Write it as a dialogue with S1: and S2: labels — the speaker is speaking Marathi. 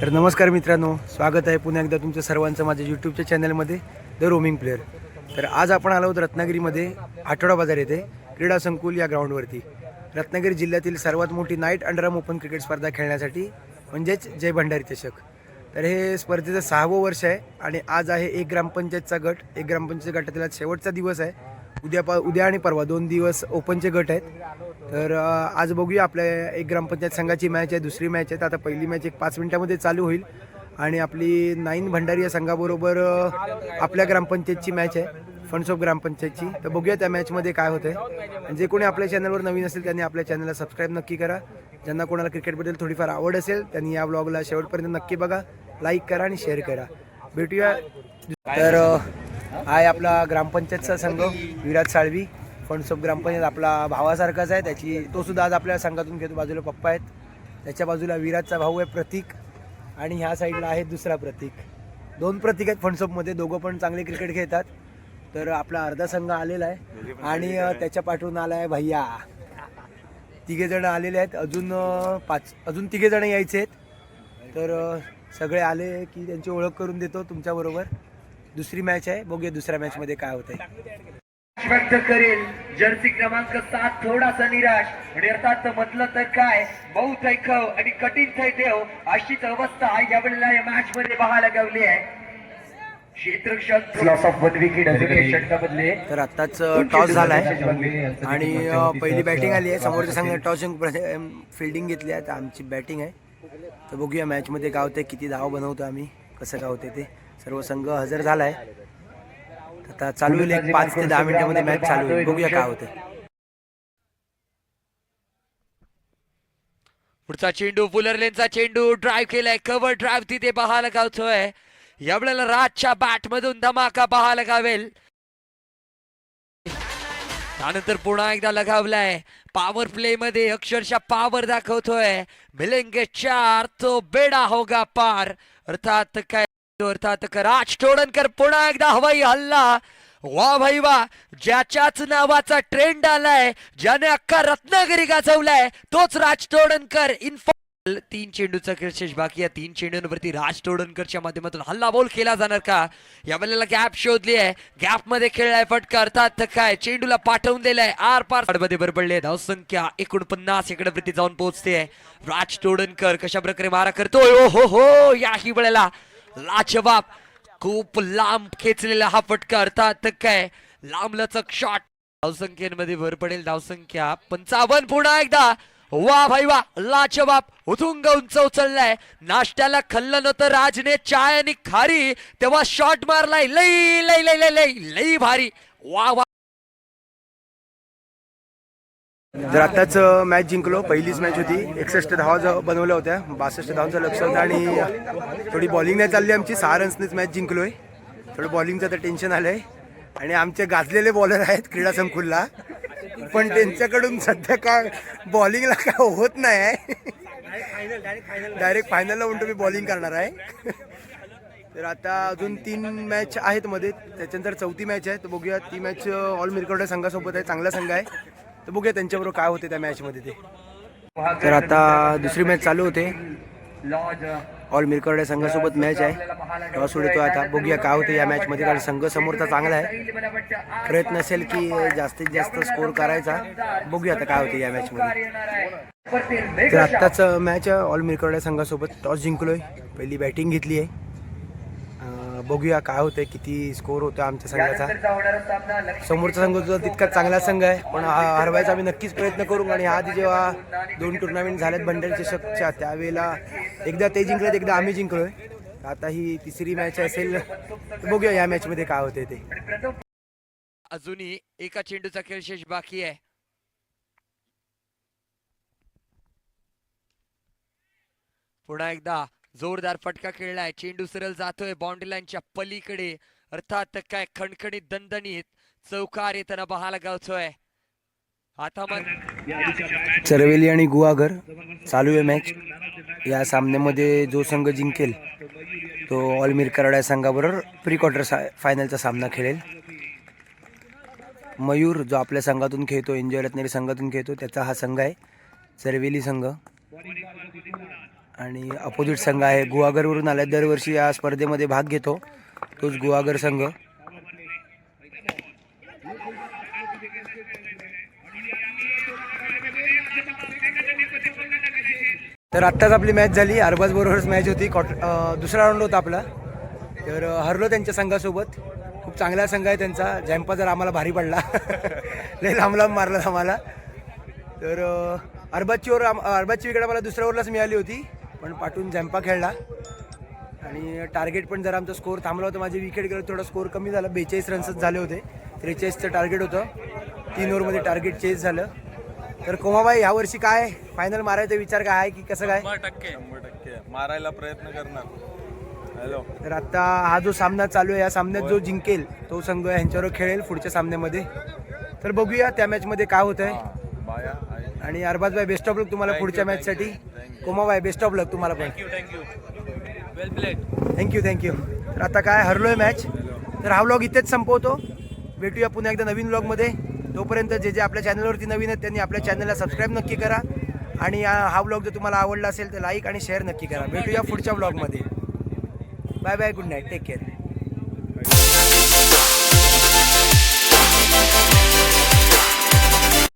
S1: तर नमस्कार मित्रांनो स्वागत आहे पुन्हा एकदा तुमचं सर्वांचं माझ्या यूट्यूबच्या चॅनलमध्ये द रोमिंग प्लेअर तर आज आपण आलो आहोत रत्नागिरीमध्ये आठवडा बाजार येथे क्रीडा संकुल या ग्राउंडवरती. रत्नागिरी जिल्ह्यातील सर्वात मोठी नाईट अंडरम ओपन क्रिकेट स्पर्धा खेळण्यासाठी म्हणजेच जय भंडारी चषक. तर हे स्पर्धेचं सहावं वर्ष आहे आणि आज आहे एक ग्रामपंचायतचा गट. एक ग्रामपंचायत गटातील शेवटचा दिवस आहे. उद्या पा उद्या आणि परवा दोन दिवस ओपनचे गट आहेत. तर आज बघूया आपल्या एक ग्रामपंचायत संघाची मॅच आहे दुसरी मॅच आहे. तर आता पहिली मॅच एक पाच मिनिटामध्ये चालू होईल. आणि आपली नाईन भंडारी या संघाबरोबर आपल्या ग्रामपंचायतची मॅच आहे फंड्स ऑफ ग्रामपंचायतची. तर बघूया त्या मॅचमध्ये काय होतं आहे आणि जे कोणी आपल्या चॅनलवर नवीन असेल त्यांनी आपल्या चॅनलला सबस्क्राईब नक्की करा. ज्यांना कोणाला क्रिकेटबद्दल थोडीफार आवड असेल त्यांनी या ब्लॉगला शेवटपर्यंत नक्की बघा. लाईक करा आणि शेअर करा. भेटूया. तर आहे आपला ग्रामपंचायतचा संघ विराज साळवी. ऑफ ग्रामपंचायत आपला भावासारखाच आहे. त्याची तो सुद्धा आज आपल्या संघातून घेतो. बाजूला पप्पा आहेत. त्याच्या बाजूला विराजचा भाऊ आहे प्रतीक. आणि ह्या साईडला आहे दुसरा प्रतीक. दोन प्रतीक आहेत फंड्स ऑफमध्ये दोघं पण चांगले क्रिकेट खेळतात. तर आपला अर्धा संघ आलेला आहे. आणि त्याच्या पाठवून आला आहे भैया. तिघे जण आलेले आहेत. अजून पाच अजून तिघे जण यायचे आहेत. तर सगळे आले की त्यांची ओळख करून देतो तुमच्याबरोबर दुसरी मॅच आहे. बघूया दुसऱ्या मॅचमध्ये काय होतंय.
S2: व्यक्त करेल. जर्सी क्रमांक सात थोडासा निराश. आणि अर्थात म्हटलं तर काय? बहुत ऐकव आणि कठीण थै देव अशीच अवस्था यावेळेला या मॅच मध्ये पाहायला गावली आहे.
S1: तर आत्ताच टॉस झाला आहे आणि पहिली बॅटिंग आली आहे. समोरच्या संघाने टॉस फिल्डिंग घेतली आहे. तर आमची बॅटिंग आहे. तर बघूया मॅचमध्ये काय होते किती धाव बनवतो आम्ही कसं काय होते ते. सर्व संघ हजर झाला आहे आता चालू होईल एक पाच ते दहा मिनिटामध्ये मॅच चालू होईल. बघूया काय होते
S3: पुढचा चेंडू बुलर लेनचा चेंडू ड्राईव्ह केलाय. कव्हर ड्राईव्ह तिथे पाहायला गावतोय यावेळेला राजच्या बॅट मधून धमाका पाहायला गावेल त्यानंतर पुन्हा एकदा लगावलाय. पॉवर प्ले मध्ये अक्षरशः पॉवर दाखवतोय. मिलेंगे चार तो बेडा होगा पार. अर्थात काय? अर्थात राज टोडणकर पुन्हा एकदा हवाई हल्ला. वा भाई वा ज्याच्याच नावाचा ट्रेंड आलाय ज्याने अख्खा रत्नागिरी गाजवलाय तोच राज टोडणकर इन्फॉ तीन चेंडूचा खेळ बाकी या तीन चेंडूंवरती राज टोडणकरच्या माध्यमातून हल्ला बोल केला जाणार का? या वेळेला गॅप शोधली आहे. गॅपमध्ये खेळलाय फटका. अर्थात काय? चेंडूला पाठवून दिलाय. आर पारमध्ये बरबडले. धावसंख्या एकोणपन्नास इकडे वरती जाऊन पोहोचते. राज टोडणकर कशा प्रकारे मारा करतोय? ओ हो हो याही वेळेला लाजवाब खूप लांब खेचलेला हा फटका. अर्थात काय? लांब लचक शॉट धावसंख्येमध्ये भर पडेल धावसंख्या. पंचावन्न पुन्हा एकदा. वा भाई वा लाजवाब. उथुंग उंच उचललाय. नाश्त्याला खाल्लं नव्हतं राजने. चाय आणि खारी. तेव्हा शॉट मारलाय. लई लई लई लई लई लई भारी. वा वा.
S1: जर आत्ताच मॅच जिंकलो पहिलीच मॅच होती. एकसष्ट धावा ज- बनवल्या होत्या. बासष्ट धावांचं लक्ष होतं आणि थोडी बॉलिंग नाही चालली आमची. सहा रन्सनेच मॅच जिंकलो आहे थोडं बॉलिंगचं तर टेन्शन आलंय. आणि आमचे गाजलेले बॉलर आहेत क्रीडा संकुलला. पण त्यांच्याकडून सध्या काय बॉलिंगला काय होत नाही आहे. डायरेक्ट फायनलला म्हणतो मी बॉलिंग करणार आहे. तर आता अजून तीन मॅच आहेत मध्ये. त्याच्यानंतर चौथी मॅच आहे. तर बघूया. ती मॅच ऑल मिरकवड्या संघासोबत आहे. चांगला संघ आहे. तर बघूया त्यांच्याबरोबर काय होते त्या मॅचमध्ये ते. तर आता दुसरी मॅच चालू होते. ऑल मिरकवड्या संघासोबत मॅच आहे. टॉस उडतो आता. बघूया काय होते या मॅचमध्ये कारण संघ समोरचा चांगला आहे. प्रयत्न असेल की जास्तीत जास्त स्कोर करायचा. बघूया आता काय होते या मॅचमध्ये तर आत्ताच मॅच ऑल मिरकवड्या संघासोबत टॉस जिंकलोय. पहिली बॅटिंग घेतली आहे. बघूया काय होतंय किती स्कोर होतो आमच्या संघाचा. समोरचा संघ जो तितका चांगला संघ आहे. पण हा- हरवायचा आम्ही नक्कीच प्रयत्न करू आणि आधी जेव्हा दोन टुर्नामेंट झाल्यात बंडल चषकच्या त्यावेळेला एकदा ते जिंकलेत एकदा आम्ही जिंकलोय. आता ही तिसरी मॅच असेल. तर बघूया या मॅचमध्ये काय होते ते.
S3: अजूनही एका चेंडूचा खेळ शेष बाकी आहे. पुन्हा एकदा जोरदार फटका खेळलाय. चेंडू सरळ जातोय. बाउंड्री लाईनच्या पलीकडे. अर्थात काय खणखणीत दणदणीत चौकार येताना पाहायला गावतोय. आता मग
S1: चरवेली आणि गुहागर चालू आहे मॅच या सामन्यामध्ये जो संघ जिंकेल तो ऑलमीर कराड्या संघाबरोबर प्री क्वार्टर सा फायनलचा सामना खेळेल. मयूर जो आपल्या संघातून खेळतो एन्जॉय रत्नागिरी संघातून खेळतो त्याचा हा संघ आहे. चरवेली संघ. आणि अपोजिट संघ आहे. गुहागरवरून आल्या. दरवर्षी या स्पर्धेमध्ये भाग घेतो. तोच गुहागर संघ. तर आत्ताच आपली मॅच झाली. अरबाज बरोबरच मॅच होती. कॉट दुसरा राऊंड होता आपला. तर हरलो त्यांच्या संघासोबत. खूप चांगला संघ आहे त्यांचा. झॅम्पा जर आम्हाला भारी पडला. लय लांब लांब मारला आम्हाला. तर अरबाजची ओर अरबाजची विकेट आम्हाला दुसऱ्या ओव्हरलाच मिळाली होती. पण पाठून जॅम्पा खेळला. आणि टार्गेट पण जरा आमचा स्कोर थांबला होता. माझे विकेट गेलं थोडा स्कोर कमी झाला. बेचाळीस रन्सच झाले होते. त्रेचाळीसचं टार्गेट होतं. तीन ओव्हरमध्ये टार्गेट चेस झालं. तर कोमाबाई यावर्षी काय? फायनल मारायचा विचार काय आहे की कसं काय?
S4: टक्के. मारायला प्रयत्न करणार. हॅलो
S1: तर आता हा जो सामना चालू आहे या सामन्यात जो जिंकेल तो संघ यांच्यावर खेळेल पुढच्या सामन्यामध्ये. तर बघूया त्या मॅचमध्ये काय होत
S4: आहे
S1: आणि अरबाज भाई बेस्ट ऑफ लक तुम्हाला पुढच्या मॅचसाठी कोमाबाई बेस्ट ऑफ लक तुम्हाला पण.
S4: Thank you well played
S1: thank you thank you तर आता काय हरलोय मॅच तर हा व्लॉग इथेच संपवतो. भेटूया पुन्हा एकदा नवीन व्लॉगमध्ये तोपर्यंत जे जे आपल्या चॅनलवरती नवीन आहेत त्यांनी आपल्या चॅनलला सबस्क्राईब नक्की करा. आणि हा हा व्लॉग जर तुम्हाला आवडला असेल तर लाईक आणि शेअर नक्की करा. भेटूया पुढच्या व्लॉगमध्ये bye bye good night take care